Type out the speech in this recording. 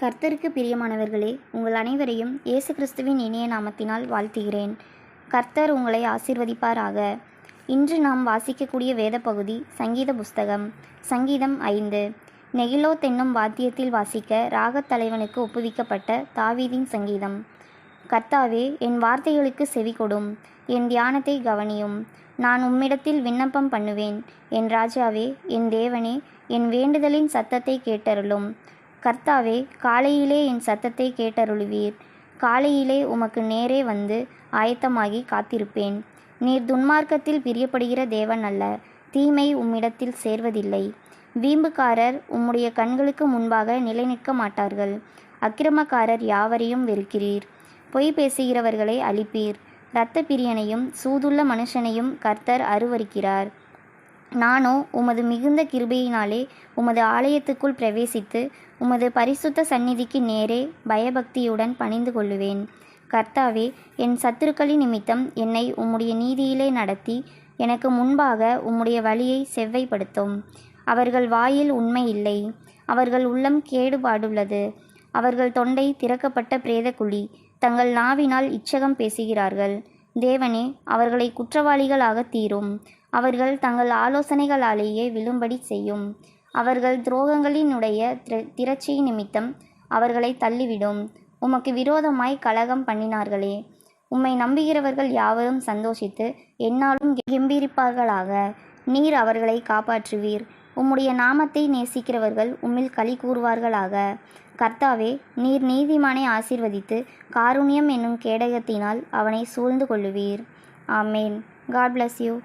கர்த்தருக்கு பிரியமானவர்களே உங்கள் அனைவரையும் இயேசு கிறிஸ்துவின் இணைய நாமத்தினால் வாழ்த்துகிறேன். கர்த்தர் உங்களை ஆசீர்வதிப்பாராக. இன்று நாம் வாசிக்கக்கூடிய வேத பகுதி சங்கீத புஸ்தகம் சங்கீதம் ஐந்து. நெகிலோ தென்னும் வாத்தியத்தில் வாசிக்க ராகத் தலைவனுக்கு ஒப்புவிக்கப்பட்ட தாவீதின் சங்கீதம். கர்த்தாவே என் வார்த்தைகளுக்கு செவி கொடும் என் தியானத்தை கவனியும். நான் உம்மிடத்தில் விண்ணப்பம் பண்ணுவேன். என் ராஜாவே என் தேவனே என் வேண்டுதலின் சத்தத்தை கேட்டருளும். கர்த்தாவே காலையிலே என் சத்தத்தை கேட்டருளுவீர். காலையிலே உமக்கு நேரே வந்து ஆயத்தமாகி காத்திருப்பேன். நீர் துன்மார்க்கத்தில் பிரியப்படுகிற தேவன் அல்ல. தீமை உம்மிடத்தில் சேர்வதில்லை. வீம்புக்காரர் உம்முடைய கண்களுக்கு முன்பாக நிலைநிற்க மாட்டார்கள். அக்கிரமக்காரர் யாவரையும் வெறுக்கிறீர். பொய் பேசுகிறவர்களை அழிப்பீர். இரத்த பிரியனையும் சூதுள்ள மனுஷனையும் கர்த்தர் அருவருக்கிறார். நானோ உமது மிகுந்த கிருபையினாலே உமது ஆலயத்துக்குள் பிரவேசித்து உமது பரிசுத்த சந்நிதிக்கு நேரே பயபக்தியுடன் பணிந்து கொள்ளுவேன். கர்த்தாவே என் சத்துருக்களின் நிமித்தம் என்னை உம்முடைய நீதியிலே நடத்தி எனக்கு முன்பாக உம்முடைய வழியை செவ்வைப்படுத்தும். அவர்கள் வாயில் உண்மை இல்லை. அவர்கள் உள்ளம் கேடுபாடுள்ளது. அவர்கள் தொண்டை திறக்கப்பட்ட பிரேத குழி தங்கள் நாவினால் இச்சகம் பேசுகிறார்கள். தேவனே அவர்களை குற்றவாளிகளாக தீரும். அவர்கள் தங்கள் ஆலோசனைகளாலேயே விழும்படி செய்யும். அவர்கள் துரோகங்களினுடைய திர- திரட்சி நிமித்தம் அவர்களை தள்ளிவிடும். உமக்கு விரோதமாய் கலகம் பண்ணினார்களே. உம்மை நம்புகிறவர்கள் யாவரும் சந்தோஷித்து என்னாலும் கெம்பீரிப்பார்களாக. நீர் அவர்களை காப்பாற்றுவீர். உம்முடைய நாமத்தை நேசிக்கிறவர்கள் உம்மில் களி கூறுவார்களாக. கர்த்தாவே நீர் நீதிமானை ஆசிர்வதித்து காருண்யம் என்னும் கேடகத்தினால் அவனை சூழ்ந்து கொள்ளுவீர். ஆமேன். God bless you